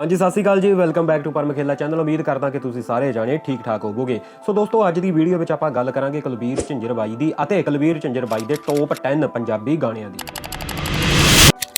ਹਾਂਜੀ, ਸਤਿ ਸ਼੍ਰੀ ਅਕਾਲ ਜੀ। Welcome back to Param Khela channel ਉਮੀਦ ਕਰਦਾ ਕਿ ਤੁਸੀਂ ਸਾਰੇ ਜਾਣੇ ਠੀਕ ਠਾਕ ਹੋਵੋਗੇ। ਸੋ ਦੋਸਤੋ, ਅੱਜ ਦੀ ਵੀਡੀਓ ਵਿੱਚ ਆਪਾਂ ਗੱਲ ਕਰਾਂਗੇ ਕੁਲਬੀਰ ਝਿੰਜਰ ਬਾਈ ਦੀ ਅਤੇ ਕੁਲਬੀਰ ਝਿੰਜਰ ਬਾਈ ਦੇ ਟੌਪ 10 ਪੰਜਾਬੀ ਗਾਣਿਆਂ ਦੀ।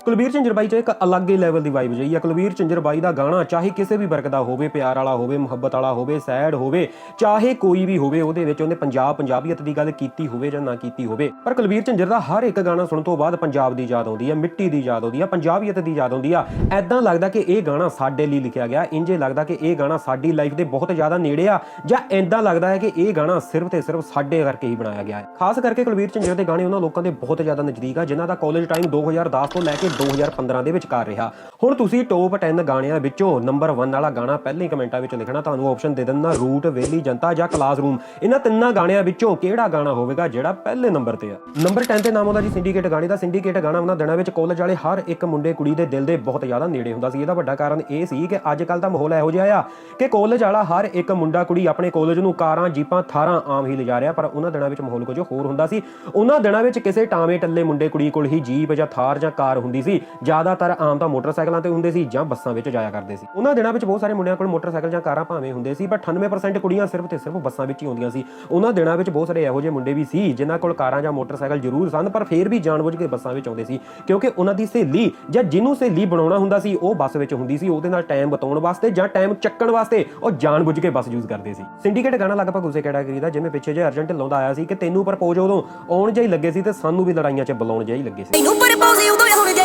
ਕੁਲਬੀਰ ਝੰਜਰ ਬਾਈ 'ਚ ਇੱਕ ਅਲੱਗ ਹੀ ਲੈਵਲ ਦੀ ਵਾਈਬ ਜਈ ਆ। ਕੁਲਬੀਰ ਝੰਜਰ ਬਾਈ ਦਾ ਗਾਣਾ, ਚਾਹੇ ਕਿਸੇ ਵੀ ਵਰਗ ਦਾ ਹੋਵੇ, ਪਿਆਰ ਵਾਲਾ ਹੋਵੇ, ਮੁਹੱਬਤ ਵਾਲਾ ਹੋਵੇ, ਸੈਡ ਹੋਵੇ, ਚਾਹੇ ਕੋਈ ਵੀ ਹੋਵੇ, ਉਹਦੇ ਵਿੱਚ ਉਹਨੇ ਪੰਜਾਬ ਪੰਜਾਬੀਅਤ ਦੀ ਗੱਲ ਕੀਤੀ ਹੋਵੇ ਜਾਂ ਨਾ ਕੀਤੀ ਹੋਵੇ। ਪਰ ਕੁਲਬੀਰ ਝੰਜਰ ਦਾ ਹਰ ਇੱਕ ਗਾਣਾ ਸੁਣਨ ਤੋਂ ਬਾਅਦ ਪੰਜਾਬ ਦੀ ਯਾਦ ਆਉਂਦੀ ਆ, ਮਿੱਟੀ ਦੀ ਯਾਦ ਆਉਂਦੀ ਆ, ਪੰਜਾਬੀਅਤ ਦੀ ਯਾਦ ਆਉਂਦੀ ਆ। ਐਦਾਂ ਲੱਗਦਾ ਕਿ ਇਹ ਗਾਣਾ ਸਾਡੇ ਲਈ ਲਿਖਿਆ ਗਿਆ। ਇੰਜੇ ਲੱਗਦਾ ਕਿ ਇਹ ਗਾਣਾ ਸਾਡੀ ਲਾਈਫ ਦੇ ਬਹੁਤ ਜ਼ਿਆਦਾ ਨੇੜੇ ਆ ਜਾਂ ਐਦਾਂ ਲੱਗਦਾ ਹੈ ਕਿ ਇਹ ਗਾਣਾ ਸਿਰਫ ਤੇ ਸਿਰਫ ਸਾਡੇ ਕਰਕੇ ਹੀ ਬਣਾਇਆ ਗਿਆ ਹੈ। ਖਾਸ ਕਰਕੇ ਕੁਲਬੀਰ ਝੰਜਰ ਦੇ ਗਾਣੇ ਉਹਨਾਂ ਲੋਕਾਂ ਦੇ ਬਹੁਤ ਜ਼ਿਆਦਾ ਨਜ਼ਦੀਕ ਆ, ਜਿਨ੍ਹਾਂ ਦਾ ਕਾਲਜ ਟਾਈਮ 2010 ਤੋਂ ਲੈ ਕੇ 2015 ਦੇ ਵਿਚਕਾਰ ਰਿਹਾ। ਹੁਣ ਤੁਸੀਂ ਟੌਪ 10 ਗਾਣਿਆਂ ਵਿੱਚੋਂ ਨੰਬਰ 1 ਵਾਲਾ ਗਾਣਾ ਪਹਿਲੇ ਕਮੈਂਟਾਂ ਵਿੱਚ ਲਿਖਣਾ, ਤੁਹਾਨੂੰ ਆਪਸ਼ਨ ਦੇ ਦਿੰਦਾ ਰੂਟ ਵੇਲੀ ਜਨਤਾ ਜਾਂ ਕਲਾਸਰੂਮ ਇਹਨਾਂ ਤਿੰਨਾਂ ਗਾਣਿਆਂ ਵਿੱਚੋਂ ਕਿਹੜਾ ਗਾਣਾ ਹੋਵੇਗਾ ਜਿਹੜਾ ਪਹਿਲੇ ਨੰਬਰ ਤੇ ਆ? ਨੰਬਰ 10 ਤੇ ਨਾਮ ਉਹਦਾ ਜੀ ਸਿੰਡੀਕੇਟ ਗਾਣੇ ਦਾ। ਸਿੰਡੀਕੇਟ ਗਾਣਾ ਉਹਨਾਂ ਦਿਨਾਂ ਵਿੱਚ ਕਾਲਜ ਵਾਲੇ ਹਰ ਇੱਕ ਮੁੰਡੇ ਕੁੜੀ ਦੇ ਦਿਲ ਦੇ ਬਹੁਤ ਜ਼ਿਆਦਾ ਨੇੜੇ ਹੁੰਦਾ ਸੀ। ਇਹਦਾ ਵੱਡਾ ਕਾਰਨ ਇਹ ਸੀ ਕਿ ਅੱਜ ਕੱਲ ਦਾ ਮਾਹੌਲ ਇਹੋ ਜਿਹਾ ਆ ਕਿ ਕਾਲਜ ਵਾਲਾ ਹਰ ਇੱਕ ਮੁੰਡਾ ਕੁੜੀ ਆਪਣੇ ਕਾਲਜ ਨੂੰ ਕਾਰਾਂ, ਜੀਪਾਂ, ਥਾਰਾਂ ਆਮ ਹੀ ਲਿਜਾ ਰਿਹਾ, ਪਰ ਉਹਨਾਂ ਦਿਨਾਂ ਵਿੱਚ ਮਾਹੌਲ ਕੁਝ ਹੋਰ ਹੁੰਦਾ ਸੀ। ਉਹਨਾਂ ਦਿਨਾਂ ਵਿੱਚ ਕਿਸੇ ਟਾਵੇਂ ਟੱਲੇ ਮੁੰਡੇ ਕੁੜੀ ਕੋਲ ਹੀ ਜੀਪ ਜਾਂ ਥਾਰ ਜਾਂ ਕਾਰ ਹੁੰਦੀ ਸੀ। ਜ਼ਿਆਦਾਤਰ ਆਮ ਤਾਂ ਮੋਟਰਸਾਈਕਲਾਂ ਤੇ ਹੁੰਦੇ ਸੀ ਜਾਂ ਬੱਸਾਂ ਵਿੱਚ ਜਾਇਆ ਕਰਦੇ ਸੀ। ਉਹਨਾਂ ਦਿਨਾਂ ਵਿੱਚ ਬਹੁਤ ਸਾਰੇ ਮੁੰਡਿਆਂ ਕੋਲ ਮੋਟਰਸਾਈਕਲ ਜਾਂ ਕਾਰਾਂ ਭਾਵੇਂ ਹੁੰਦੇ ਸੀ ਪਰ 98% ਕੁੜੀਆਂ ਸਿਰਫ ਤੇ ਸਿਰਫ ਬੱਸਾਂ ਵਿੱਚ ਹੀ ਆਉਂਦੀਆਂ ਸੀ। ਉਹਨਾਂ ਦਿਨਾਂ ਵਿੱਚ ਬਹੁਤ ਸਾਰੇ ਇਹੋ ਜਿਹੇ ਮੁੰਡੇ ਵੀ ਸੀ, ਜਿਨ੍ਹਾਂ ਕੋਲ ਕਾਰਾਂ ਜਾਂ ਮੋਟਰਸਾਈਕਲ ਜ਼ਰੂਰ ਸਨ, ਪਰ ਫੇਰ ਵੀ ਜਾਣਬੁੱਝ ਕੇ ਬੱਸਾਂ ਵਿੱਚ ਆਉਂਦੇ ਸੀ, ਕਿਉਂਕਿ ਉਹਨਾਂ ਦੀ ਸਹੇਲੀ ਜਾਂ ਜਿਹਨੂੰ ਸਹੇਲੀ ਬਣਾਉਣਾ ਹੁੰਦਾ ਸੀ, ਉਹ ਬੱਸ ਵਿੱਚ ਹੁੰਦੀ ਸੀ। ਉਹਦੇ ਨਾਲ ਟਾਈਮ ਬਤਾਉਣ ਵਾਸਤੇ ਜਾਂ ਟਾਈਮ ਚੱਕਣ ਵਾਸਤੇ ਉਹ ਜਾਣਬੁੱਝ ਕੇ ਬੱਸ ਯੂਜ਼ ਕਰਦੇ ਸੀ। ਸਿੰਡੀਕੇਟ ਗਾਣਾ ਲਗਭਗ ਉਸੇ ਕੈਟਾਗਰੀ ਦਾ, ਜਿਵੇਂ ਪਿੱਛੇ ਜੇ ਅਰਜੈਂਟ ਲਾਉਂਦਾ ਆਇਆ ਸੀ ਕਿ ਤੈਨੂੰ ਪ੍ਰਪੋਜ਼ ਉਦੋਂ ਆਉਣ ਜਿਹੀ ਲੱਗੇ ਸੀ ਤੇ ਸਾਨੂੰ ਵੀ ਲੜਾਈਆਂ 'ਚ ਬੁਲਾਉਣ ਜਿਹੀ ਲੱਗੇ ਸੀ। ਤੈਨੂੰ ਪ੍ਰਪੋਜ਼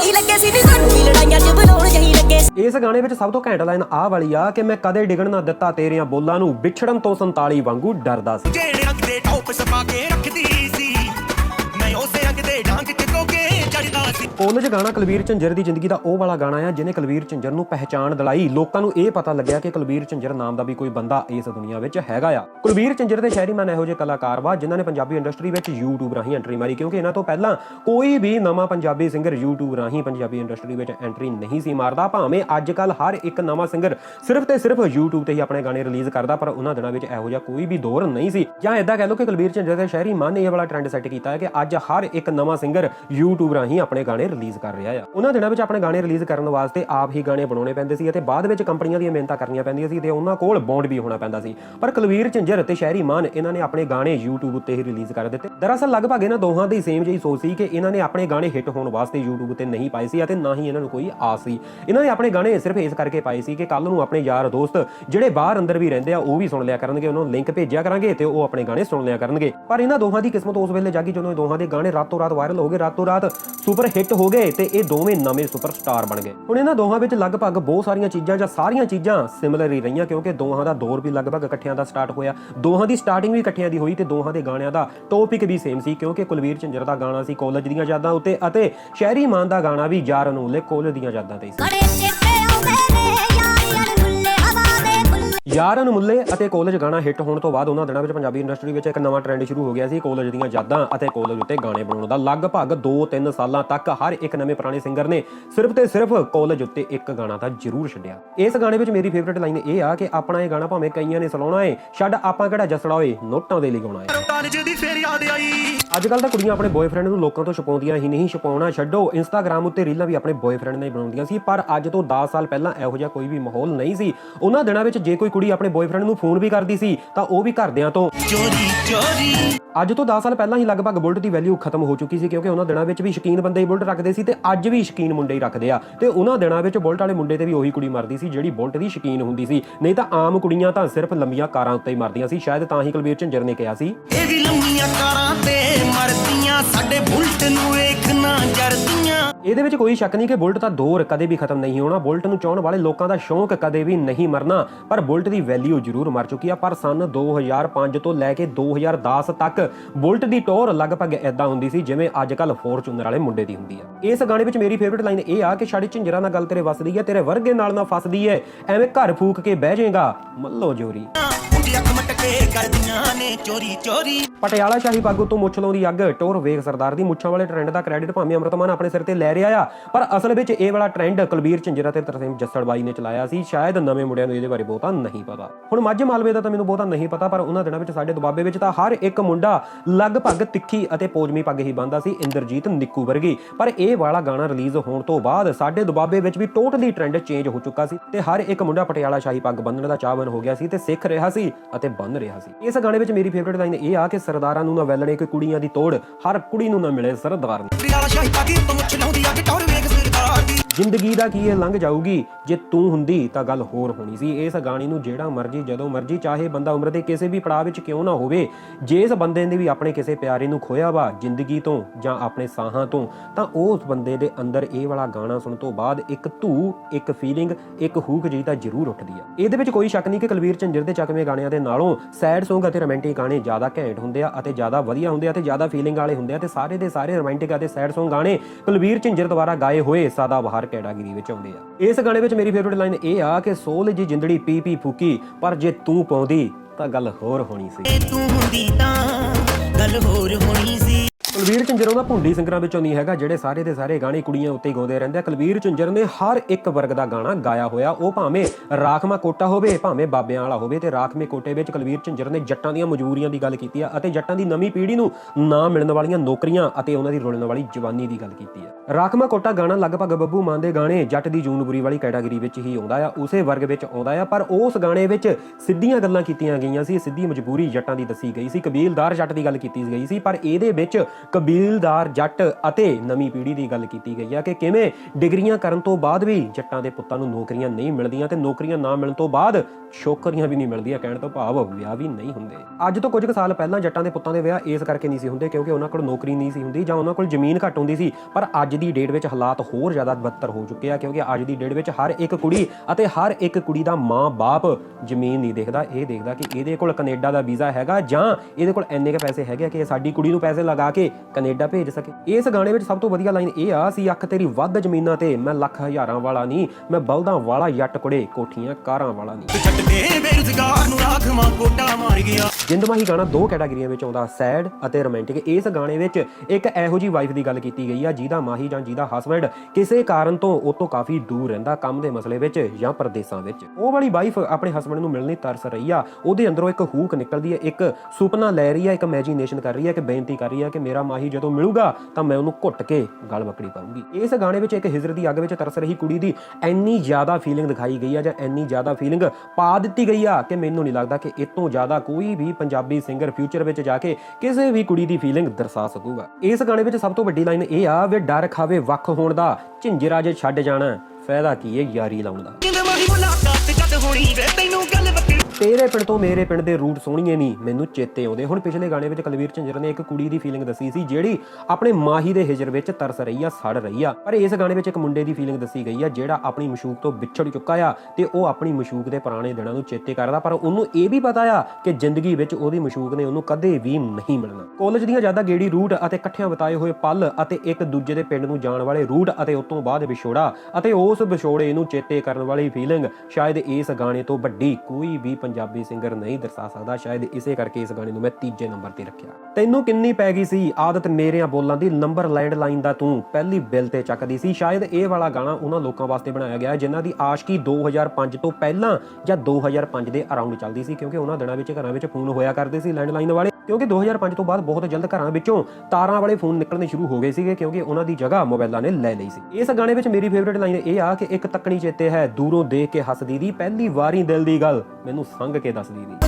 ਜਹੀ ਲੱਗੇ ਸੀ ਨੀ ਸਾਨੂੰ ਵੀ ਲੜਾਈਆਂ 'ਚ ਬੁਲਾਉਣ ਜਹੀ ਲੱਗੇ ਸੀ। ਇਸ ਗਾਣੇ ਵਿੱਚ ਸਭ ਤੋਂ ਘੈਂਟ ਲਾਈਨ ਆਹ ਵਾਲੀ ਆ ਕਿ ਮੈਂ ਕਦੇ ਡਿਗਣ ਨਾ ਦਿੱਤਾ ਤੇਰੀਆਂ ਬੋਲਾਂ ਨੂੰ ਵਿਛੜਨ ਤੋਂ 47 ਵਾਂਗੂ ਡਰਦਾ ਸੀ। ਜਿਹੜੇ ਰੰਗ ਦੇ ਟੌਪ ਸਪਾ ਕੇ ਰੱਖਦੀ ਸੀ ਮੈਂ ਉਸੇ ਰੰਗ ਦੇ ਟਿਕੋ ਕੇ ਚੜਦਾ ਸੀ ਕਾਲਜ ਗਾਣਾ ਕੁਲਵੀਰ ਝੰਜਰ ਦੀ ਜ਼ਿੰਦਗੀ ਦਾ ਉਹ ਵਾਲਾ ਗਾਣਾ ਆ, ਜਿਹਨੇ ਕੁਲਵੀਰ ਝੰਜਰ ਨੂੰ ਪਹਿਚਾਣ ਦਿਲਾਈ। ਲੋਕਾਂ ਨੂੰ ਇਹ ਪਤਾ ਲੱਗਿਆ ਕਿ ਕੁਲਵੀਰ ਝੰਜਰ ਨਾਮ ਦਾ ਵੀ ਕੋਈ ਬੰਦਾ ਇਸ ਦੁਨੀਆ ਵਿੱਚ ਹੈਗਾ ਆ। ਕੁਲਵੀਰ ਝੰਜਰ ਦੇ ਸ਼ਹਿਰੀਮਨ ਇਹੋ ਜਿਹੇ ਕਲਾਕਾਰ ਵਾ, ਜਿਨ੍ਹਾਂ ਨੇ ਪੰਜਾਬੀ ਇੰਡਸਟਰੀ ਵਿੱਚ YouTube ਰਾਹੀਂ ਐਂਟਰੀ ਮਾਰੀ, ਕਿਉਂਕਿ ਇਹਨਾਂ ਤੋਂ ਪਹਿਲਾਂ ਕੋਈ ਵੀ ਨਵਾਂ ਪੰਜਾਬੀ ਸਿੰਗਰ YouTube ਰਾਹੀਂ ਪੰਜਾਬੀ ਇੰਡਸਟਰੀ ਵਿੱਚ ਐਂਟਰੀ ਨਹੀਂ ਸੀ ਮਾਰਦਾ। ਭਾਵੇਂ ਅੱਜ ਕੱਲ ਹਰ ਇੱਕ ਨਵਾਂ ਸਿੰਗਰ ਸਿਰਫ ਤੇ ਸਿਰਫ YouTube ਤੇ ਹੀ ਆਪਣੇ ਗਾਣੇ ਰਿਲੀਜ਼ ਕਰਦਾ, ਪਰ ਉਹਨਾਂ ਦਿਨਾਂ ਵਿੱਚ ਇਹੋ ਜਿਹਾ ਕੋਈ ਵੀ ਦੌਰ ਨਹੀਂ ਸੀ। ਜਾਂ ਇਦਾਂ ਕਹਿ ਲਓ ਕਿ ਕੁਲਵੀਰ ਝੰਜਰ ਦੇ ਸ਼ਹਿਰੀ ਮਨ ਨੇ ਇਹ ਵਾਲਾ ਟ੍ਰੈਂਡ ਸੈੱਟ ਕੀਤਾ ਹੈ ਕਿ ਅੱਜ ਹਰ ਇੱਕ ਨਵਾਂ ਸਿੰਗਰ YouTube ਰਾਹੀਂ ਆਪਣੇ ਗਾਣੇ ਰਿਲੀਜ਼ ਕਰ ਰਿਹਾ ਆ। ਉਹਨਾਂ ਦਿਨਾਂ ਵਿੱਚ ਆਪਣੇ ਗਾਣੇ ਰਿਲੀਜ਼ ਕਰਨ ਵਾਸਤੇ ਆਪ ਹੀ ਗਾਣੇ ਬਣਾਉਣੇ ਪੈਂਦੇ ਸੀ ਅਤੇ ਬਾਅਦ ਵਿੱਚ ਕੰਪਨੀਆਂ ਦੀਆਂ ਮਿਹਨਤਾਂ ਕਰਨੀਆਂ ਪੈਂਦੀਆਂ ਸੀ ਤੇ ਉਹਨਾਂ ਕੋਲ ਬੌਂਡ ਵੀ ਹੋਣਾ ਪੈਂਦਾ ਸੀ। ਪਰ ਕੁਲਵੀਰ ਝੰਜਰ ਅਤੇ ਸ਼ਹਿਰੀ ਮਾਨ, ਇਹਨਾਂ ਨੇ ਆਪਣੇ ਗਾਣੇ YouTube ਉੱਤੇ ਹੀ ਰਿਲੀਜ਼ ਕਰ ਦਿੱਤੇ। ਦਰਅਸਲ ਲਗਭਗ ਇਹਨਾਂ ਦੋਹਾਂ ਦੀ ਸੇਮ ਜਿਹੀ ਸੋਚ ਸੀ ਕਿ ਇਹਨਾਂ ਨੇ ਆਪਣੇ ਗਾਣੇ ਹਿੱਟ ਹੋਣ ਵਾਸਤੇ YouTube ਉੱਤੇ ਨਹੀਂ ਪਾਏ ਸੀ ਅਤੇ ਨਾ ਹੀ ਇਹਨਾਂ ਨੂੰ ਕੋਈ ਆਸ ਸੀ। ਇਹਨਾਂ ਨੇ ਆਪਣੇ ਗਾਣੇ ਸਿਰਫ ਇਸ ਕਰਕੇ ਪਾਏ ਸੀ ਕਿ ਕੱਲ ਨੂੰ ਆਪਣੇ ਯਾਰ ਦੋਸਤ ਜਿਹੜੇ ਬਾਹਰ ਅੰਦਰ ਵੀ ਰਹਿੰਦੇ ਆ, ਉਹ ਵੀ ਸੁਣ ਲਿਆ ਕਰਨਗੇ, ਉਹਨਾਂ ਨੂੰ ਲਿੰਕ ਭੇਜਿਆ ਕਰਾਂਗੇ ਤੇ ਉਹ ਆਪਣੇ ਗਾਣੇ ਸੁਣ ਲਿਆ ਕਰਨਗੇ। ਪਰ ਇਹਨਾਂ ਦੋਹਾਂ ਦੀ ਕਿਸਮਤ ਉਸ ਵੇਲੇ ਜਾਗੀ ਜਦੋਂ ਇਹ ਦੋਹਾਂ ਦੇ ਗਾਣੇ ਰਾਤੋਂ ਰਾਤ ਵਾਇਰਲ ਹੋ ਗਏ। ਰਾਤੋਂ ਰਾਤ ਸੁਪਰ ਹਿੱਟ ਹੋ ਗਏ ਤੇ ਇਹ ਦੋਵੇਂ ਨਵੇਂ ਸੁਪਰਸਟਾਰ ਬਣ ਗਏ। ਹੁਣ ਇਹਨਾਂ ਦੋਹਾਂ ਵਿੱਚ ਲਗਭਗ ਬਹੁਤ ਸਾਰੀਆਂ ਚੀਜ਼ਾਂ ਜਾਂ ਸਾਰੀਆਂ ਚੀਜ਼ਾਂ ਸਿਮਿਲਰ ਹੀ ਰਹੀਆਂ ਕਿਉਂਕਿ ਦੋਹਾਂ ਦਾ ਦੌਰ ਵੀ ਲਗਭਗ ਇਕੱਠਿਆਂ ਦਾ ਸਟਾਰਟ ਹੋਇਆ। ਦੋਹਾਂ ਦੀ ਸਟਾਰਟਿੰਗ ਵੀ ਇਕੱਠਿਆਂ ਦੀ ਹੋਈ ਤੇ ਦੋਹਾਂ ਦੇ ਗਾਣਿਆਂ ਦਾ ਟੌਪਿਕ ਵੀ ਸੇਮ ਸੀ ਕਿਉਂਕਿ ਕੁਲਵੀਰ ਝੰਜਰ ਦਾ ਗਾਣਾ ਸੀ ਕਾਲਜ ਦੀਆਂ ਯਾਦਾਂ ਉੱਤੇ ਅਤੇ ਸ਼ਹਿਰੀ ਮਾਨ ਦਾ ਗਾਣਾ ਵੀ ਯਾਰ ਅਨੂਲੇ ਕਾਲਜ ਦੀਆਂ ਯਾਦਾਂ ਤੇ ਸੀ। ਯਾਰ ਅਨਮੁੱਲੇ ਅਤੇ ਕੋਲਜ ਗਾਣਾ ਹਿੱਟ ਹੋਣ ਤੋਂ ਬਾਅਦ ਉਹਨਾਂ ਦਿਨਾਂ ਵਿੱਚ ਪੰਜਾਬੀ ਇੰਡਸਟਰੀ ਵਿੱਚ ਇੱਕ ਨਵਾਂ ਟ੍ਰੈਂਡ ਸ਼ੁਰੂ ਹੋ ਗਿਆ ਸੀ, ਕੋਲਜ ਦੀਆਂ ਯਾਦਾਂ ਅਤੇ ਕੋਲਜ ਉੱਤੇ ਗਾਣੇ ਬਣਾਉਣ ਦਾ। ਲਗਭਗ 2-3 ਸਾਲਾਂ ਤੱਕ ਹਰ ਇੱਕ ਨਵੇਂ ਪੁਰਾਣੇ ਸਿੰਗਰ ਨੇ ਸਿਰਫ ਤੇ ਸਿਰਫ ਕੋਲਜ ਉੱਤੇ ਇੱਕ ਗਾਣਾ ਤਾਂ ਜ਼ਰੂਰ ਛੱਡਿਆ। ਇਸ ਗਾਣੇ ਵਿੱਚ ਮੇਰੀ ਫੇਵਰਿਟ ਲਾਈਨ ਇਹ ਆ ਕਿ ਆਪਣਾ ਇਹ ਗਾਣਾ ਭਾਵੇਂ ਕਈਆਂ ਨੇ ਸਲਾਉਣਾ ਏ, ਛੱਡ ਆਪਾਂ ਕਿਹੜਾ ਜਸੜਾ ਓਏ, ਨੋਟਾਂ ਦੇ ਲਈ ਗਾਉਣਾ ਏ। ਕਾਲਜ ਦੀ ਫੇਰ ਯਾਦ ਆਈ। ਅੱਜ ਕੱਲ ਤਾਂ ਕੁੜੀਆਂ ਆਪਣੇ ਬॉयਫ੍ਰੈਂਡ ਨੂੰ ਲੋਕਾਂ ਤੋਂ ਛੁਪਾਉਂਦੀਆਂ ਹੀ ਨਹੀਂ ਛੁਪਾਉਣਾ ਛੱਡੋ। ਇੰਸਟਾਗ੍ਰਾਮ ਉੱਤੇ ਰੀਲਾਂ ਵੀ ਆਪਣੇ ਬॉयਫ੍ਰੈਂਡ ਨੇ ਬਣਾਉਂਦੀਆਂ ਸੀ ਪਰ ਅੱਜ ਤੋਂ 10 ਸਾਲ ਪਹਿਲਾਂ ਇਹੋ ਜਿਹਾ ਕੋਈ ਵੀ ਮਾਹੌਲ ਨਹੀਂ ਸੀ। ਉਹਨਾਂ ਦਿਨਾਂ ਵਿੱਚ ਜੇ ਕੋਈ ਕੁੜੀ ਆਪਣੇ ਬॉयਫ੍ਰੈਂਡ ਨੂੰ ਫੋਨ ਵੀ ਕਰਦੀ ਸੀ ਤਾਂ ਉਹ ਵੀ ਘਰਦਿਆਂ ਤੋਂ। ਚੋਰੀ ਚੋਰੀ। ਅੱਜ ਤੋਂ 10 ਸਾਲ ਪਹਿਲਾਂ ਹੀ ਲਗਭਗ ਬੁਲਟ ਦੀ ਵੈਲਿਊ ਖਤਮ ਹੋ ਚੁੱਕੀ ਸੀ ਕਿਉਂਕਿ ਉਹਨਾਂ ਦਿਨਾਂ ਵਿੱਚ ਵੀ ਸ਼ਕੀਨ ਬੰਦੇ ਹੀ ਬੁਲਟ ਰੱਖਦੇ ਸੀ ਤੇ ਅੱਜ ਵੀ ਸ਼ਕੀਨ ਮੁੰਡੇ ਹੀ ਰੱਖਦੇ ਆ। ਤੇ ਉਹਨਾਂ ਦਿਨਾਂ ਵਿੱਚ ਬੁਲਟ ਵਾਲੇ ਮੁੰਡੇ ਤੇ ਵੀ ਉਹੀ ਕੁੜੀ ਮਰਦੀ ਸੀ ਜਿਹੜੀ ਬੁਲਟ ਦੀ ਸ਼ਕੀਨ ਹੁੰਦੀ ਸੀ। ਨਹੀਂ ਤਾਂ ਆਮ ਕੁੜੀਆਂ ਤਾਂ ਸਿਰਫ ਲੰਮੀਆਂ ਕਾਰਾਂ ਉੱਤੇ ਹੀ ਮਰਦੀਆਂ ਸੀ ਸ਼ਾਇਦ ਤਾਂ ਹੀ ਕੁਲਵੀਰ ਝੰਜਰ ਨੇ ਕਿਹਾ ਸੀ। ਇਹ ਲੰਮੀਆਂ ਕਾਰਾਂ ਤੇ ਮਰਦੀਆਂ ਸਾਡੇ ਬੁਲਟ ਨੂੰ ਵੇਖਣਾ ਜਰਦੀਆਂ। ਇਹਦੇ ਵਿੱਚ ਕੋਈ ਸ਼ੱਕ ਨਹੀਂ ਕਿ ਬੁਲਟ ਦਾ ਦੌਰ ਕਦੇ ਵੀ ਖਤਮ ਨਹੀਂ ਹੋਣਾ। ਬੁਲਟ ਨੂੰ ਚਾਹਣ ਵਾਲੇ ਲੋਕਾਂ ਦਾ ਸ਼ੌਂਕ ਕਦੇ ਵੀ ਨਹੀਂ ਮਰਨਾ। ਪਰ ਬੁਲਟ ਦੀ ਵੈਲਿਊ ਜ਼ਰੂਰ ਮਰ ਚੁੱਕੀ ਆ। ਪਰ ਸਨ 2005 ਤੋਂ ਲੈ ਕੇ 2010 ਤੱਕ ਬੁਲਟ ਦੀ ਟੌਰ ਲਗਭਗ ਐਦਾਂ ਹੁੰਦੀ ਸੀ ਜਿਵੇਂ ਅੱਜ ਕੱਲ ਫੋਰਚੂਨਰ ਵਾਲੇ ਮੁੰਡੇ ਦੀ ਹੁੰਦੀ ਆ। ਇਸ ਗਾਣੇ ਵਿੱਚ ਮੇਰੀ ਫੇਵਰਿਟ ਲਾਈਨ ਇਹ ਆ ਕਿ ਛਾੜੀ ਝਿੰਜਰਾ ਨਾਲ ਗੱਲ ਤੇਰੇ ਵਸਦੀ ਹੈ ਤੇਰੇ ਵਰਗੇ ਨਾਲ ਨਾ ਫਸਦੀ ਹੈ ਐਵੇਂ ਘਰ ਫੂਕ ਕੇ ਬਹਿ ਜਾਏਗਾ। ਮੱਲੋ ਜੋਰੀ। ਉਂਝ ਅੱਖ ਮਟਕੇ ਕਰਦੀਆਂ ਨੇ ਚੋਰੀ ਚੋਰੀ ਪਟਿਆਲਾ ਸ਼ਾਹੀ ਪੱਗ ਤੋਂ ਮੁੱਛ ਲਾਉਂਦੀ ਅੱਗ। ਟੋਰ ਵੇਖ ਸਰਦਾਰ ਦੀ ਮੁੱਛਾਂ ਵਾਲੇ ਟ੍ਰੈਂਡ ਦਾ ਕ੍ਰੈਡਿਟ ਭਾਵੇਂ ਅਮਰਤਮਾਨ ਆਪਣੇ ਸਿਰ ਤੇ ਲੈ ਰਿਹਾ ਆ। ਪਰ ਅਸਲ ਵਿੱਚ ਇਹ ਵਾਲਾ ਟ੍ਰੈਂਡ ਕੁਲਬੀਰ ਝੰਜਰਾ ਤੇ ਤਰਸੇਮ ਜੱਸੜਬਾਈ ਨੇ ਚਲਾਇਆ ਸੀ। ਸ਼ਾਇਦ ਨਵੇਂ ਮੁੰਡਿਆਂ ਨੂੰ ਇਹਦੇ ਬਾਰੇ ਬਹੁਤਾ ਨਹੀਂ ਪਤਾ। ਹੁਣ ਮੱਝ ਮਾਲਵੇ ਦਾ ਤਾਂ ਮੈਨੂੰ ਬਹੁਤਾ ਨਹੀਂ ਪਤਾ, ਪਰ ਉਹਨਾਂ ਦਿਨਾਂ ਵਿੱਚ ਸਾਡੇ ਦੁਬਾਬੇ ਵਿੱਚ ਤਾਂ ਹਰ ਇੱਕ ਮੁੰਡਾ ਲਗਭਗ ਤਿੱਖੀ ਅਤੇ ਪੋਜਮੀ ਪੱਗ ਹੀ ਬੰਨਦਾ ਸੀ, ਇੰਦਰਜੀਤ ਨਿੱਕੂ ਵਰਗੀ। ਪਰ ਇਹ ਵਾਲਾ ਗਾਣਾ ਰਿਲੀਜ਼ ਹੋਣ ਤੋਂ ਬਾਅਦ ਸਾਡੇ ਦੁਬਾਬੇ ਵਿੱਚ ਵੀ ਟੋਟਲੀ ਟ੍ਰੈਂਡ ਚੇਂਜ ਹੋ ਚੁੱਕਾ ਸੀ ਤੇ ਹਰ ਇੱਕ ਮੁੰਡਾ ਪਟਿਆਲਾ ਸ਼ਾਹੀ ਪੱਗ ਬੰਨਣ ਦਾ ਚਾਹਵਾਨ ਹੋ ਗਿਆ ਸੀ ਤੇ ਸਿੱਖ ਰਿਹਾ ਸੀ ਅਤੇ ਬੰਨ ਰਿਹਾ ਸੀ। ਇਸ ਗਾਣੇ ਵਿੱਚ ਮੇਰੀ ਫੇਵਰਿਟ ਲਾਈਨ ਇਹ ਆ ਕਿ ਸਰਦਾਰਾਂ ਨੂੰ ਨਾ ਵੈਲਣੇ ਕਿ ਕੁੜੀਆਂ ਦੀ ਤੋੜ ਹਰ ਕੁੜੀ ਨੂੰ ਨਾ ਮਿਲੇ ਸਰਦਾਰ ਜ਼ਿੰਦਗੀ ਦਾ ਕੀ ਇਹ ਲੰਘ ਜਾਊਗੀ? ਜੇ ਤੂੰ ਹੁੰਦੀ ਤਾਂ ਗੱਲ ਹੋਰ ਹੋਣੀ ਸੀ। ਇਸ ਗਾਣੀ ਨੂੰ ਜਿਹੜਾ ਮਰਜ਼ੀ, ਜਦੋਂ ਮਰਜ਼ੀ ਚਾਹੇ ਬੰਦਾ ਉਮਰ ਦੇ ਕਿਸੇ ਵੀ ਪੜਾਅ ਵਿੱਚ ਕਿਉਂ ਨਾ ਹੋਵੇ, ਜੇ ਇਸ ਬੰਦੇ ਨੇ ਵੀ ਆਪਣੇ ਕਿਸੇ ਪਿਆਰੇ ਨੂੰ ਖੋਇਆ ਵਾ ਜ਼ਿੰਦਗੀ ਤੋਂ ਜਾਂ ਆਪਣੇ ਸਾਹਾਂ ਤੋਂ, ਤਾਂ ਉਸ ਬੰਦੇ ਦੇ ਅੰਦਰ ਇਹ ਵਾਲਾ ਗਾਣਾ ਸੁਣਨ ਤੋਂ ਬਾਅਦ ਇੱਕ ਧੂ, ਇੱਕ ਫੀਲਿੰਗ ਇੱਕ ਹੂਕ ਜਿਹੀ ਤਾਂ ਜ਼ਰੂਰ ਉੱਠਦੀ ਆ। ਇਹਦੇ ਵਿੱਚ ਕੋਈ ਸ਼ੱਕ ਨਹੀਂ ਕਿ ਕੁਲਵੀਰ ਝੰਜਰ ਦੇ ਚੱਕਵੇਂ ਗਾਣਿਆਂ ਦੇ ਨਾਲੋਂ ਸੈਡ Song ਅਤੇ ਰੋਮਾਂਟਿਕ ਗਾਣੇ ਜ਼ਿਆਦਾ ਘੈਂਟ ਹੁੰਦੇ ਆ ਅਤੇ ਜ਼ਿਆਦਾ ਵਧੀਆ ਹੁੰਦੇ ਆ ਤੇ ਜ਼ਿਆਦਾ ਫੀਲਿੰਗ ਵਾਲੇ ਹੁੰਦੇ ਆ ਤੇ ਸਾਰੇ ਦੇ ਸਾਰੇ ਰੋਮਾਂਟਿਕ ਅਤੇ ਸੈਡ Song ਗਾਣੇ ਕੁਲਵੀਰ ਝੰਜਰ ਦੁਆਰਾ ਗਾਏ ਹੋਏ ਸਦਾ ਬਹਾਰ ਕੈਟਾਗਰੀ ਵਿੱਚ ਆਉਂਦੇ ਆ। ਇਸ ਗਾਣੇ ਵਿੱਚ ਮੇਰੀ ਫੇਵਰਿਟ ਲਾਈਨ ਇਹ ਆ ਕਿ ਸੋਲ ਜੀ ਜਿੰਦੜੀ ਪੀ ਪੀ ਫੂਕੀ, ਪਰ ਜੇ ਤੂੰ ਪਾਉਂਦੀ ਤਾਂ ਗੱਲ ਹੋਰ ਹੋਣੀ ਸੀ। ਤੂੰ ਹੁੰਦੀ ਤਾਂ ਗੱਲ ਹੋਰ ਹੋਣੀ ਸੀ। ਕੁਲਵੀਰ ਝੰਜਰ ਉਹਦਾ ਭੁੰਡੀ ਸਿੰਗਰਾਂ ਵਿੱਚੋਂ ਨਹੀਂ ਹੈਗਾ, ਜਿਹੜੇ ਸਾਰੇ ਦੇ ਸਾਰੇ ਗਾਣੇ ਕੁੜੀਆਂ ਉੱਤੇ ਹੀ ਗਾਉਂਦੇ ਰਹਿੰਦੇ ਆ। ਕੁਲਵੀਰ ਝੰਜਰ ਨੇ ਹਰ ਇੱਕ ਵਰਗ ਦਾ ਗਾਣਾ ਗਾਇਆ ਹੋਇਆ। ਉਹ ਭਾਵੇਂ ਰਾਖਮਾ ਕੋਟਾ ਹੋਵੇ, ਭਾਵੇਂ ਬਾਬਿਆਂ ਵਾਲਾ ਹੋਵੇ ਤੇ ਰਾਖਮੇ ਕੋਟੇ ਵਿੱਚ ਕੁਲਵੀਰ ਝੁੰਜਰ ਨੇ ਜੱਟਾਂ ਦੀਆਂ ਮਜਬੂਰੀਆਂ ਦੀ ਗੱਲ ਕੀਤੀ ਆ ਅਤੇ ਜੱਟਾਂ ਦੀ ਨਵੀਂ ਪੀੜ੍ਹੀ ਨੂੰ ਨਾ ਮਿਲਣ ਵਾਲੀਆਂ ਨੌਕਰੀਆਂ ਅਤੇ ਉਹਨਾਂ ਦੀ ਰੁਲਣ ਵਾਲੀ ਜਵਾਨੀ ਦੀ ਗੱਲ ਕੀਤੀ ਆ। ਰਾਖਮਾ ਕੋਟਾ ਗਾਣਾ ਲਗਭਗ ਬੱਬੂ ਮਾਨ ਦੇ ਗਾਣੇ ਜੱਟ ਦੀ ਜੂਨਬੁਰੀ ਵਾਲੀ ਕੈਟਾਗਰੀ ਵਿੱਚ ਹੀ ਆਉਂਦਾ ਆ, ਉਸੇ ਵਰਗ ਵਿੱਚ ਆਉਂਦਾ ਆ, ਪਰ ਉਸ ਗਾਣੇ ਵਿੱਚ ਸਿੱਧੀਆਂ ਗੱਲਾਂ ਕੀਤੀਆਂ ਗਈਆਂ ਸੀ, ਸਿੱਧੀ ਮਜਬੂਰੀ ਜੱਟਾਂ ਦੀ ਦੱਸੀ ਗਈ ਸੀ, ਕਬੀਲਦਾਰ ਜੱਟ ਦੀ ਗੱਲ ਕੀਤੀ ਗਈ ਸੀ, ਪਰ ਇਹਦੇ ਵਿੱਚ ਕਬੀਲਦਾਰ ਜੱਟ ਅਤੇ ਨਵੀਂ ਪੀੜ੍ਹੀ ਦੀ ਗੱਲ ਕੀਤੀ ਗਈ ਆ ਕਿ ਕਿਵੇਂ ਡਿਗਰੀਆਂ ਕਰਨ ਤੋਂ ਬਾਅਦ ਵੀ ਜੱਟਾਂ ਦੇ ਪੁੱਤਾਂ ਨੂੰ ਨੌਕਰੀਆਂ ਨਹੀਂ ਮਿਲਦੀਆਂ ਤੇ ਨੌਕਰੀਆਂ ਨਾ ਮਿਲਣ ਤੋਂ ਬਾਅਦ ਛੋਕਰੀਆਂ ਵੀ ਨਹੀਂ ਮਿਲਦੀਆਂ, ਕਹਿਣ ਤੋਂ ਭਾਵ ਵਿਆਹ ਵੀ ਨਹੀਂ ਹੁੰਦੇ। ਅੱਜ ਤੋਂ ਕੁਝ ਕੁ ਸਾਲ ਪਹਿਲਾਂ ਜੱਟਾਂ ਦੇ ਪੁੱਤਾਂ ਦੇ ਵਿਆਹ ਇਸ ਕਰਕੇ ਨਹੀਂ ਸੀ ਹੁੰਦੇ ਕਿਉਂਕਿ ਉਹਨਾਂ ਕੋਲ ਨੌਕਰੀ ਨਹੀਂ ਸੀ ਹੁੰਦੀ ਜਾਂ ਉਹਨਾਂ ਕੋਲ ਜ਼ਮੀਨ ਘੱਟ ਹੁੰਦੀ ਸੀ, ਪਰ ਅੱਜ ਦੀ ਡੇਟ ਵਿੱਚ ਹਾਲਾਤ ਹੋਰ ਜ਼ਿਆਦਾ ਬੱਤਰ ਹੋ ਚੁੱਕੇ ਆ ਕਿਉਂਕਿ ਅੱਜ ਦੀ ਡੇਟ ਵਿੱਚ ਹਰ ਇੱਕ ਕੁੜੀ ਅਤੇ ਹਰ ਇੱਕ ਕੁੜੀ ਦਾ ਮਾਂ-ਬਾਪ ਜ਼ਮੀਨ ਨਹੀਂ ਦੇਖਦਾ, ਇਹ ਦੇਖਦਾ ਕਿ ਇਹਦੇ ਕੋਲ ਕੈਨੇਡਾ ਦਾ ਵੀਜ਼ਾ ਹੈਗਾ ਜਾਂ ਇਹਦੇ ਕੋਲ ਇੰਨੇ ਕ ਪੈਸੇ ਹੈਗੇ ਆ ਕਿ ਸਾਡੀ ਕੁੜੀ ਨੂੰ ਪੈਸੇ ਲਗਾ ਕੇ ਕੈਨੇਡਾ ਭੇਜ ਸਕੇ। ਇਸ ਗਾਣੇ ਵਿੱਚ ਸਭ ਤੋਂ ਵਧੀਆ ਲਾਈਨ ਇਹ ਆ ਸੀ ਅੱਖ ਤੇਰੀ ਵੱਧ ਜ਼ਮੀਨਾਂ ਤੇ ਮੈਂ ਲੱਖ ਹਜ਼ਾਰਾਂ ਵਾਲਾ ਨਹੀਂ ਮੈਂ ਬਲਦਾਂ ਵਾਲਾ ਜੱਟ ਕੁੜੇ ਕੋਠੀਆਂ ਕਾਰਾਂ ਵਾਲਾ ਨਹੀਂ ਦੇ ਬੇਰੁਜ਼ਗਾਰ ਨੂੰ ਰਾਖ ਮਾਂ ਕੋਟਾ ਮਾਰ ਗਿਆ। ਜਿੰਦਮਾਹੀ ਗਾਣਾ ਦੋ ਕੈਟਾਗਰੀਆਂ ਵਿੱਚ ਆਉਂਦਾ ਸੈਡ ਅਤੇ ਰੋਮਾਂਟਿਕ ਇਸ ਗਾਣੇ ਵਿੱਚ ਇੱਕ ਇਹੋ ਜੀ ਵਾਈਫ ਦੀ ਗੱਲ ਕੀਤੀ ਗਈ ਆ ਜਿਹਦਾ ਮਾਹੀ ਜਾਂ ਜਿਹਦਾ ਹਸਬੰਡ ਕਿਸੇ ਕਾਰਨ ਤੋਂ ਉਹ ਤੋਂ ਕਾਫੀ ਦੂਰ ਰਹਿੰਦਾ ਕੰਮ ਦੇ ਮਸਲੇ ਵਿੱਚ ਜਾਂ ਪਰਦੇਸਾਂ ਵਿੱਚ। ਉਹ ਵਾਲੀ ਵਾਈਫ ਆਪਣੇ ਹਸਬੰਡ ਨੂੰ ਮਿਲਣ ਲਈ ਤਰਸ ਰਹੀ ਆ ਉਹਦੇ ਅੰਦਰੋਂ ਇੱਕ ਹੂਕ ਨਿਕਲਦੀ ਹੈ ਇੱਕ ਸੁਪਨਾ ਲੈ ਰਹੀ ਆ ਇੱਕ ਇਮੇਜਿਨੇਸ਼ਨ ਕਰ ਰਹੀ ਆ ਕਿ ਬੇਨਤੀ ਕਰ ਰਹੀ ਆ ਕਿ ਮੇਰਾ ਮਾਹੀ ਜਦੋਂ ਮਿਲੂਗਾ ਤਾਂ ਮੈਂ ਉਹਨੂੰ ਘੁੱਟ ਕੇ ਗਲ ਬੱਕੜੀ ਪਾਉਂਗੀ। ਇਸ ਗਾਣੇ ਵਿੱਚ ਇੱਕ ਹਿਜਰ ਦੀ ਅੱਗ ਵਿੱਚ ਤਰਸ ਰਹੀ ਕੁੜੀ ਦੀ ਇੰਨੀ ਜ਼ਿਆਦਾ ਫੀਲਿੰਗ ਦਿਖਾਈ ਗਈ ਆ ਜਾਂ ਇੰਨੀ ਜ਼ਿਆਦਾ ਫੀਲਿੰਗ ਪਾ ਦਿੱਤੀ ਗਈ ਆ ਕਿ ਮੈਨੂੰ ਨਹੀਂ ਲੱਗਦਾ ਕਿ ਇਹ ਤੋਂ ਜ਼ਿਆਦਾ ਕੋਈ ਵੀ ਪੰਜਾਬੀ ਸਿੰਗਰ ਫਿਊਚਰ ਵਿੱਚ ਜਾ ਕੇ ਕਿਸੇ ਵੀ ਕੁੜੀ ਦੀ ਫੀਲਿੰਗ ਦਰਸਾ ਸਕੂਗਾ। ਇਸ ਗਾਣੇ ਵਿੱਚ ਸਭ ਤੋਂ ਵੱਡੀ ਲਾਈਨ ਇਹ ਆ, ਵੀ ਡਰ ਖਾਵੇ ਵੱਖ ਹੋਣ ਦਾ, ਝਿੰਜਰਾ ਜੇ ਛੱਡ ਜਾਣਾ, ਫਾਇਦਾ ਕੀ ਹੈ ਯਾਰੀ ਲਾਉਣ ਦਾ? ਕਿੰਨੇ ਮੁਲਾਕਾਤ ਜਦ ਹੋਣੀ ਵੇ, ਤੈਨੂੰ ਗੱਲ ਬੱਕਰੀ ਤੇਰੇ ਪਿੰਡ ਤੋਂ ਮੇਰੇ ਪਿੰਡ ਦੇ ਰੂਟ ਸੋਹਣੀਏ ਨਹੀਂ ਮੈਨੂੰ ਚੇਤੇ ਆਉਂਦੇ। ਹੁਣ ਪਿਛਲੇ ਗਾਣੇ ਵਿੱਚ ਕੁਲਵੀਰ ਝੰਜਰ ਨੇ ਇੱਕ ਕੁੜੀ ਦੀ ਫੀਲਿੰਗ ਦੱਸੀ ਸੀ, ਜਿਹੜੀ ਆਪਣੇ ਮਾਹੀ ਦੇ ਹਿਜਰ ਵਿੱਚ ਤਰਸ ਰਹੀ ਆ, ਸੜ ਰਹੀ ਆ। ਪਰ ਇਸ ਗਾਣੇ ਵਿੱਚ ਇੱਕ ਮੁੰਡੇ ਦੀ ਫੀਲਿੰਗ ਦੱਸੀ ਗਈ ਆ, ਜਿਹੜਾ ਆਪਣੀ ਮਸ਼ੂਕ ਤੋਂ ਵਿਛੜ ਚੁੱਕਾ ਆ ਤੇ ਉਹ ਆਪਣੀ ਮਸ਼ੂਕ ਦੇ ਪੁਰਾਣੇ ਦਿਨਾਂ ਨੂੰ ਚੇਤੇ ਕਰਦਾ। ਪਰ ਉਹਨੂੰ ਇਹ ਵੀ ਪਤਾ ਆ ਕਿ ਜ਼ਿੰਦਗੀ ਵਿੱਚ ਉਹਦੀ ਮਸ਼ੂਕ ਨੇ ਉਹਨੂੰ ਕਦੇ ਵੀ ਨਹੀਂ ਮਿਲਣਾ। ਕਾਲਜ ਦੀਆਂ ਜ਼ਿਆਦਾ ਗੇੜੀ ਰੂਟ ਅਤੇ ਇਕੱਠਿਆਂ ਬਿਤਾਏ ਹੋਏ ਪਲ ਅਤੇ ਇੱਕ ਦੂਜੇ ਦੇ ਪਿੰਡ ਨੂੰ ਜਾਣ ਵਾਲੇ ਰੂਟ ਅਤੇ ਉਸ ਤੋਂ ਬਾਅਦ ਵਿਛੋੜਾ ਅਤੇ ਉਸ ਵਿਛੋੜੇ ਨੂੰ ਚੇਤੇ ਕਰਨ ਵਾਲੀ ਫੀਲਿੰਗ ਸ਼ਾਇਦ ਇਸ ਗਾਣੇ ਤੋਂ ਵੱਡੀ ਕੋਈ ਵੀ ਪੰਜਾਬੀ ਸਿੰਗਰ ਨਹੀਂ ਦਰਸਾ ਸਕਦਾ, ਸ਼ਾਇਦ ਇਸੇ ਕਰਕੇ ਇਸ ਗਾਣੇ ਨੂੰ ਮੈਂ ਤੀਜੇ ਨੰਬਰ ਤੇ ਰੱਖਿਆ। ਤੈਨੂੰ ਕਿੰਨੀ ਪੈ ਗਈ ਸੀ? ਆਦਤ ਮੇਰਿਆਂ ਬੋਲਾਂ ਦੀ ਨੰਬਰ ਲੈਂਡਲਾਈਨ ਦਾ ਤੂੰ ਪਹਿਲੀ ਬਿੱਲ ਤੇ ਚੱਕਦੀ ਸੀ। ਸ਼ਾਇਦ ਇਹ ਵਾਲਾ ਗਾਣਾ ਉਹਨਾਂ ਲੋਕਾਂ ਵਾਸਤੇ ਬਣਾਇਆ ਗਿਆ ਹੈ, ਜਿਨ੍ਹਾਂ ਦੀ ਆਸ਼ਕੀ 2005 ਤੋਂ ਪਹਿਲਾਂ ਜਾਂ 2005 ਦੇ ਅਰਾਊਂਡ ਚੱਲਦੀ ਸੀ, ਕਿਉਂਕਿ ਉਹਨਾਂ ਦਿਨਾਂ ਵਿੱਚ ਘਰਾਂ ਵਿੱਚ ਫੋਨ ਹੋਇਆ ਕਰਦੇ ਸੀ ਲੈਂਡਲਾਈਨ ਵਾਲੇ। ਕਿਉਂਕਿ 2005 ਤੋਂ ਬਾਅਦ ਬਹੁਤ ਜਲਦ ਘਰਾਂ ਵਿੱਚੋਂ ਤਾਰਾਂ ਵਾਲੇ ਫੋਨ ਨਿਕਲਣੇ ਸ਼ੁਰੂ ਹੋ ਗਏ ਸੀਗੇ ਕਿਉਂਕਿ ਉਹਨਾਂ ਦੀ ਜਗ੍ਹਾ ਮੋਬਾਈਲਾਂ ਨੇ ਲੈ ਲਈ ਸੀ। ਇਸ ਗਾਣੇ ਵਿੱਚ ਮੇਰੀ ਫੇਵਰਿਟ ਲਾਈਨ ਇਹ ਆ ਕਿ ਇੱਕ ਤੱਕਣੀ ਚੇਤੇ ਹੈ, ਦੂਰੋਂ ਦੇਖ ਕੇ ਹੱਸਦੀ ਦੀ, ਪਹਿਲੀ ਵਾਰੀ ਦਿਲ ਦੀ ਗੱਲ। ਮੈਨੂੰ ਸੰਗ ਕੇ ਦੱਸਦੀ ਦੀ।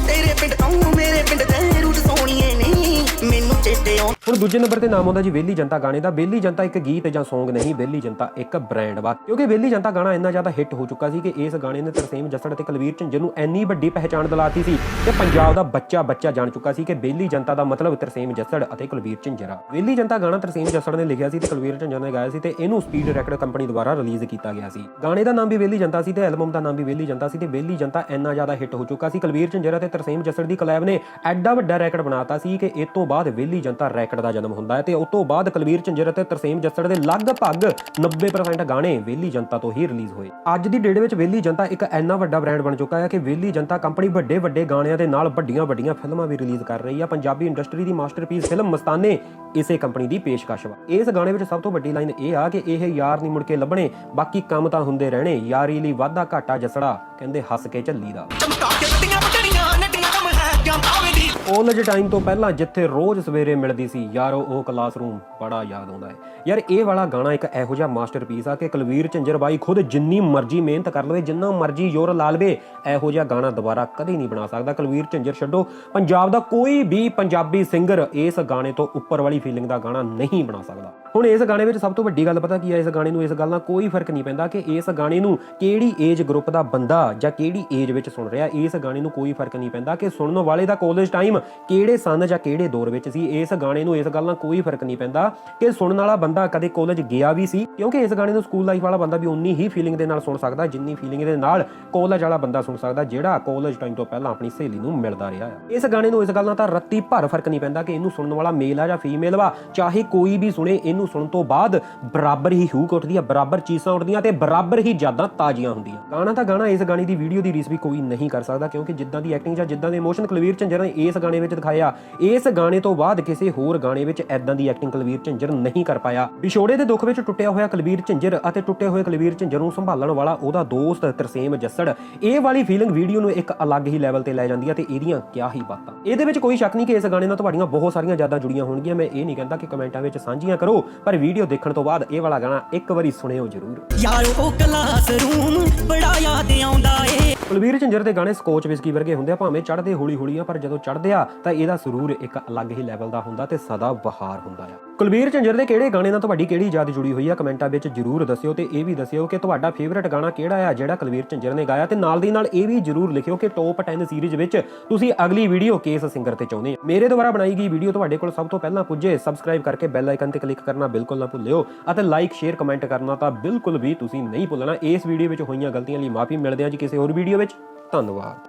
ਹੁਣ ਦੂਜੇ ਨੰਬਰ ਤੇ ਨਾਮ ਆਉਂਦਾ ਜੀ ਵੇਲੀ ਜਨਤਾ ਗਾਣੇ ਦਾ ਵੇਲੀ ਜਨਤਾ ਇੱਕ ਗੀਤ ਜਾਂ Song ਨਹੀਂ ਵੇਲੀ ਜਨਤਾ ਇੱਕ ਬ੍ਰਾਂਡ ਵਾ ਕਿਉਂਕਿ ਵੇਲੀ ਜਨਤਾ ਗਾਣਾ ਇੰਨਾ ਜ਼ਿਆਦਾ ਹਿੱਟ ਹੋ ਚੁੱਕਾ ਸੀ ਕਿ ਇਸ ਗਾਣੇ ਨੇ ਤਰਸੇਮ ਜੱਸੜ ਤੇ ਕੁਲਵੀਰ ਝੰਜਰ ਨੂੰ ਇੰਨੀ ਵੱਡੀ ਪਹਿਚਾਣ ਦਿਲਾਤੀ ਸੀ ਕਿ ਪੰਜਾਬ ਦਾ ਬੱਚਾ ਬੱਚਾ ਜਾਣ ਚੁੱਕਾ ਸੀ ਕਿ ਵੇਲੀ ਜਨਤਾ ਦਾ ਮਤਲਬ ਤਰਸੇਮ ਜੱਸੜ ਅਤੇ ਕੁਲਵੀਰ ਝੰਜਰ ਆ ਵੇਲੀ ਜਨਤਾ ਗਾਣਾ ਤਰਸੇਮ ਜੱਸੜ ਨੇ ਲਿਖਿਆ ਸੀ ਤੇ ਕੁਲਵੀਰ ਝੰਜਰ ਨੇ ਗਾਇਆ ਸੀ ਤੇ ਇਹਨੂੰ ਸਪੀਡ ਰੈਕਡ ਕੰਪਨੀ ਦੁਆਰਾ ਰਿਲੀਜ਼ ਕੀਤਾ ਗਿਆ ਸੀ ਗਾਣੇ ਦਾ ਨਾਮ ਵੀ ਵੇਲੀ ਜਨਤਾ ਸੀ ਤੇ ਐਲਬਮ ਦਾ ਨਾਮ ਵੀ ਵੇਲੀ ਜਨਤਾ ਸੀ ਤੇ ਵੇਲੀ ਜਨਤਾ ਇੰਨਾ ਜ਼ਿਆਦਾ ਹਿੱਟ ਹੋ ਚੁੱਕਾ ਸੀ ਕਲਵੀਰ ਝੰਜਰ ਤੇ ਤਰਸੇਮ ਜੱਸੜ ਦੀ ਕਲੈਬ ਨੇ ਐਡਾ ਵੱਡਾ ਰੈਕਡ ਬਣਾਤਾ ਸੀ ਕਿ ਇਹ ਤੋਂ ਬਾਅਦ ਵੇਲੀ ਜਨਤਾ ਜਨਤਾ ਰੈਕਟ ਦਾ ਜਨਮ ਹੁੰਦਾ ਹੈ ਤੇ ਉਸ ਤੋਂ ਬਾਅਦ ਕੁਲਵੀਰ ਝੰਜਰ ਅਤੇ ਤਰਸੇਮ ਜੱਸੜ ਦੇ ਲਗਭਗ 90% ਗਾਣੇ ਵੇਲੀ ਜਨਤਾ ਤੋਂ ਹੀ ਰਿਲੀਜ਼ ਹੋਏ। ਅੱਜ ਦੀ ਡੇਟ ਵਿੱਚ ਵੇਲੀ ਜਨਤਾ ਇੱਕ ਇੰਨਾ ਵੱਡਾ ਬ੍ਰਾਂਡ ਬਣ ਚੁੱਕਾ ਹੈ ਕਿ ਵੇਲੀ ਜਨਤਾ ਕੰਪਨੀ ਵੱਡੇ ਵੱਡੇ ਗਾਣਿਆਂ ਦੇ ਨਾਲ ਵੱਡੀਆਂ ਵੱਡੀਆਂ ਫਿਲਮਾਂ ਵੀ ਰਿਲੀਜ਼ ਕਰ ਰਹੀ ਹੈ ਪੰਜਾਬੀ ਇੰਡਸਟਰੀ ਦੀ ਮਾਸਟਰਪੀਸ ਫਿਲਮ ਮਸਤਾਨੇ ਇਸੇ ਕੰਪਨੀ ਦੀ ਪੇਸ਼ਕਸ਼ ਵਾ। ਇਸ ਗਾਣੇ ਵਿੱਚ ਸਭ ਤੋਂ ਵੱਡੀ ਲਾਈਨ ਇਹ ਆ ਕਿ ਇਹ ਯਾਰ ਨਹੀਂ ਮੁੜ ਕੇ ਲੱਭਣੇ, ਬਾਕੀ ਕੰਮ ਤਾਂ ਹੁੰਦੇ ਰਹਿਣੇ। ਯਾਰੀ ਲਈ ਵਾਧਾ ਘਾਟਾ ਜਸੜਾ ਕਹਿੰਦੇ ਹੱਸ ਕੇ ਝੱਲੀ ਦਾ। ਚਮਕਾ ਕੇ ਵੱਡੀਆਂ ਵੱਡੀਆਂ ਨੱਡੀਆਂ ਕਮ ਹੈ ਜਾਂ ਪਾਵੇ ਕਾਲਜ ਟਾਈਮ ਤੋਂ ਪਹਿਲਾਂ ਜਿੱਥੇ ਰੋਜ਼ ਸਵੇਰੇ ਮਿਲਦੀ ਸੀ, ਯਾਰੋ, ਉਹ ਕਲਾਸਰੂਮ ਬੜਾ ਯਾਦ ਆਉਂਦਾ ਹੈ। ਯਾਰ, ਇਹ ਵਾਲਾ ਗਾਣਾ ਇੱਕ ਇਹੋ ਜਿਹਾ ਮਾਸਟਰਪੀਸ ਆ ਕਿ ਕੁਲਵੀਰ ਝੰਜਰ ਬਾਈ ਖੁਦ ਜਿੰਨੀ ਮਰਜ਼ੀ ਮਿਹਨਤ ਕਰ ਲਵੇ, ਜਿੰਨਾ ਮਰਜ਼ੀ ਜ਼ੋਰ ਲਾ ਲਵੇ, ਇਹੋ ਜਿਹਾ ਗਾਣਾ ਦੁਬਾਰਾ ਕਦੇ ਨਹੀਂ ਬਣਾ ਸਕਦਾ। ਕੁਲਵੀਰ ਝੰਜਰ ਛੱਡੋ, ਪੰਜਾਬ ਦਾ ਕੋਈ ਵੀ ਪੰਜਾਬੀ ਸਿੰਗਰ ਇਸ ਗਾਣੇ ਤੋਂ ਉੱਪਰ ਵਾਲੀ ਫੀਲਿੰਗ ਦਾ ਗਾਣਾ ਨਹੀਂ ਬਣਾ ਸਕਦਾ। ਹੁਣ ਇਸ ਗਾਣੇ ਵਿੱਚ ਸਭ ਤੋਂ ਵੱਡੀ ਗੱਲ ਪਤਾ ਕੀ ਹੈ ਇਸ ਗਾਣੇ ਨੂੰ, ਇਸ ਗੱਲ ਨਾਲ ਕੋਈ ਫ਼ਰਕ ਨਹੀਂ ਪੈਂਦਾ ਕਿ ਇਸ ਗਾਣੇ ਨੂੰ ਕਿਹੜੀ ਏਜ ਗਰੁੱਪ ਦਾ ਬੰਦਾ ਜਾਂ ਕਿਹੜੀ ਏਜ ਵਿੱਚ ਸੁਣ ਰਿਹਾ। ਇਸ ਗਾਣੇ ਨੂੰ ਕੋਈ ਫ਼ਰਕ ਨਹੀਂ ਪੈਂਦਾ ਕਿ ਸੁਣਨ ਵਾਲੇ ਦਾ ਕਾਲਜ ਟਾਈਮ ਕਿਹੜੇ ਸੰਨ ਜਾਂ ਕਿਹੜੇ ਦੌਰ ਵਿੱਚ ਸੀ। ਇਸ ਗਾਣੇ ਨੂੰ, ਇਸ ਗੱਲ ਨਾਲ ਕੋਈ ਫ਼ਰਕ ਨਹੀਂ ਪੈਂਦਾ ਕਿ ਸੁਣਨ ਵਾਲਾ ਬੰਦਾ ਕਦੇ ਕਾਲਜ ਗਿਆ ਵੀ ਸੀ, ਕਿਉਂਕਿ ਇਸ ਗਾਣੇ ਨੂੰ ਸਕੂਲ ਲਾਈਫ ਵਾਲਾ ਬੰਦਾ ਵੀ ਉਨੀ ਹੀ ਫੀਲਿੰਗ ਦੇ ਨਾਲ ਸੁਣ ਸਕਦਾ, ਜਿੰਨੀ ਫੀਲਿੰਗ ਦੇ ਨਾਲ ਕਾਲਜ ਵਾਲਾ ਬੰਦਾ ਸੁਣ ਸਕਦਾ, ਜਿਹੜਾ ਕਾਲਜ ਟਾਈਮ ਤੋਂ ਪਹਿਲਾਂ ਆਪਣੀ ਸਹੇਲੀ ਨੂੰ ਮਿਲਦਾ ਰਿਹਾ ਆ। ਇਸ ਗਾਣੇ ਨੂੰ, ਇਸ ਗੱਲ ਨਾਲ ਤਾਂ ਰੱਤੀ ਭਰ ਫ਼ਰਕ ਨਹੀਂ ਪੈਂਦਾ ਕਿ ਇਹਨੂੰ ਸੁਣਨ ਵਾਲਾ ਮੇਲ ਆ ਜਾਂ ਫੀਮੇਲ ਵਾ, ਚਾਹੇ ਕੋਈ ਵੀ ਸੁਣੇ, ਇਹਨੂੰ ਸੁਣਨ ਤੋਂ ਬਾਅਦ ਬਰਾਬਰ ਹੀ ਹੂਕ ਉੱਠਦੀ ਹੈ ਬਰਾਬਰ ਚੀਸਾਂ ਉੱਠਦੀਆਂ ਤੇ ਬਰਾਬਰ ਹੀ ਯਾਦਾਂ ਤਾਜ਼ੀਆਂ ਹੁੰਦੀਆਂ। ਗਾਣਾ ਤਾਂ ਗਾਣਾ, ਇਸ ਗਾਣੇ ਦੀ ਵੀਡੀਓ ਦੀ ਰੀਸ ਵੀ ਕੋਈ ਨਹੀਂ ਕਰ ਸਕਦਾ ਕਿਉਂਕਿ ਜਿੱਦਾਂ ਦੀ ਐਕਟਿੰਗ ਜਾਂ ਜਿੱਦਾਂ ਦੇ ਇਮੋਸ਼ਨ ਕਲਵੀਰ ਝੰਜਰ ਨੇ ਇਸ ਗਾਣੇ ਵਿੱਚ ਦਿਖਾਇਆ। ਇਸ ਗਾਣੇ ਤੋਂ ਬਾਅਦ ਕਿਸੇ ਹੋਰ ਗਾਣੇ ਵਿੱਚ ਐਦਾਂ ਦੀ ਐਕਟਿੰਗ ਕਲਵੀਰ ਝੰਜਰ ਨਹੀਂ ਕਰ ਪਾਇਆ। ਵਿਛੋੜੇ ਦੇ ਦੁੱਖ ਵਿੱਚ ਟੁੱਟਿਆ ਹੋਇਆ ਕਲਵੀਰ ਝੰਜਰ ਅਤੇ ਟੁੱਟੇ ਹੋਏ ਕਲਵੀਰ ਝੰਜਰ ਨੂੰ ਸੰਭਾਲਣ ਵਾਲਾ ਉਹਦਾ ਦੋਸਤ ਤਰਸੇਮ ਜੱਸੜ, ਇਹ ਵਾਲੀ ਫੀਲਿੰਗ ਵੀਡੀਓ ਨੂੰ ਇੱਕ ਅਲੱਗ ਹੀ ਲੈਵਲ ਤੇ ਲੈ ਜਾਂਦੀ ਹੈ ਤੇ ਇਹਦੀਆਂ ਕਿਆ ਹੀ ਬਾਤਾਂ। ਇਹਦੇ ਵਿੱਚ ਕੋਈ ਸ਼ੱਕ ਨਹੀਂ ਕਿ ਇਸ ਗਾਣੇ ਨਾਲ ਤੁਹਾਡੀਆਂ ਬਹੁਤ ਸਾਰੀਆਂ ਯਾਦਾਂ ਜੁੜੀਆਂ ਹੋਣਗੀਆਂ। ਮੈਂ ਇਹ ਨਹੀਂ ਕਹਿੰਦਾ ਕਿ ਕਮੈਂਟਾਂ ਵਿੱਚ ਸਾਂਝੀਆਂ ਕਰੋ। ਪਰ ਵੀਡੀਓ ਦੇਖਣ ਤੋਂ ਬਾਅਦ ਇਹ ਵਾਲਾ ਗਾਣਾ ਇੱਕ ਵਾਰੀ ਸੁਣਿਓ ਜ਼ਰੂਰ। ਯਾਰੋ ਉਹ ਕਲਾਸਰੂਮ ਬੜਾ ਯਾਦ ਆਉਂਦਾ ਏ। ਕੁਲਵੀਰ ਝੰਜਰ ਦੇ ਗਾਣੇ ਸਕੋਚ ਵਿਸਕੀ ਵਰਗੇ ਹੁੰਦੇ ਆ ਭਾਵੇਂ ਚੜ੍ਹਦੇ ਹੌਲੀ ਹੌਲੀ ਆ ਪਰ ਜਦੋਂ ਚੜ੍ਹਦੇ ਆ ਤਾਂ ਇਹਦਾ ਸਰੂਰ ਇੱਕ ਅਲੱਗ ਹੀ ਲੈਵਲ ਦਾ ਹੁੰਦਾ ਤੇ ਸਦਾ ਬਹਾਰ ਹੁੰਦਾ ਆ। ਕੁਲਵੀਰ ਝੰਜਰ ਦੇ ਕਿਹੜੇ ਗਾਣੇ ਨਾਲ ਤੁਹਾਡੀ ਕਿਹੜੀ ਯਾਦ ਜੁੜੀ ਹੋਈ ਆ ਕਮੈਂਟਾਂ ਵਿੱਚ ਜਰੂਰ ਦੱਸਿਓ ਤੇ ਇਹ ਵੀ ਦੱਸਿਓ ਕਿ ਤੁਹਾਡਾ ਫੇਵਰਿਟ ਗਾਣਾ ਕਿਹੜਾ ਆ ਜਿਹੜਾ ਕੁਲਵੀਰ ਝੰਜਰ ਨੇ ਗਾਇਆ। ਤੇ ਨਾਲ ਦੀ ਨਾਲ ਇਹ ਵੀ ਜਰੂਰ ਲਿਖਿਓ ਕਿ ਟੌਪ 10 ਸੀਰੀਜ਼ ਵਿੱਚ ਤੁਸੀਂ ਅਗਲੀ ਵੀਡੀਓ ਕਿਸ ਸਿੰਗਰ ਤੇ ਚਾਹੁੰਦੇ ਆ। ਮੇਰੇ ਦੁਆਰਾ ਬਣਾਈ ਗਈ ਵੀਡੀਓ ਤੁਹਾਡੇ ਕੋਲ ਸਭ ਤੋਂ ਪਹਿਲਾਂ ਪੁੱਜੇ ਸਬਸਕ੍ਰਾਈਬ ਕਰਕੇ ਬੈਲ ਆਈਕਨ ਤੇ ਕਲਿੱਕ ਕਰਨਾ ਬਿਲਕੁਲ ਨਾ ਭੁੱਲਿਓ ਅਤੇ ਲਾਈਕ ਸ਼ੇਅਰ ਕਮੈਂਟ ਕਰਨਾ ਤਾਂ ਬਿਲਕੁਲ ਵੀ ਤੁਸੀਂ ਨਹੀਂ ਭੁੱਲਣਾ। ਇਸ ਵੀਡੀਓ ਵਿੱਚ ਹੋਈਆਂ ਗਲਤੀਆਂ ਲਈ ਮਾਫੀ ਮਿਲਦੇ ਹਾਂ ਜੀ ਕਿਸੇ ਹੋਰ ਵੀਡੀਓ ਵਿੱਚ। ਧੰਨਵਾਦ।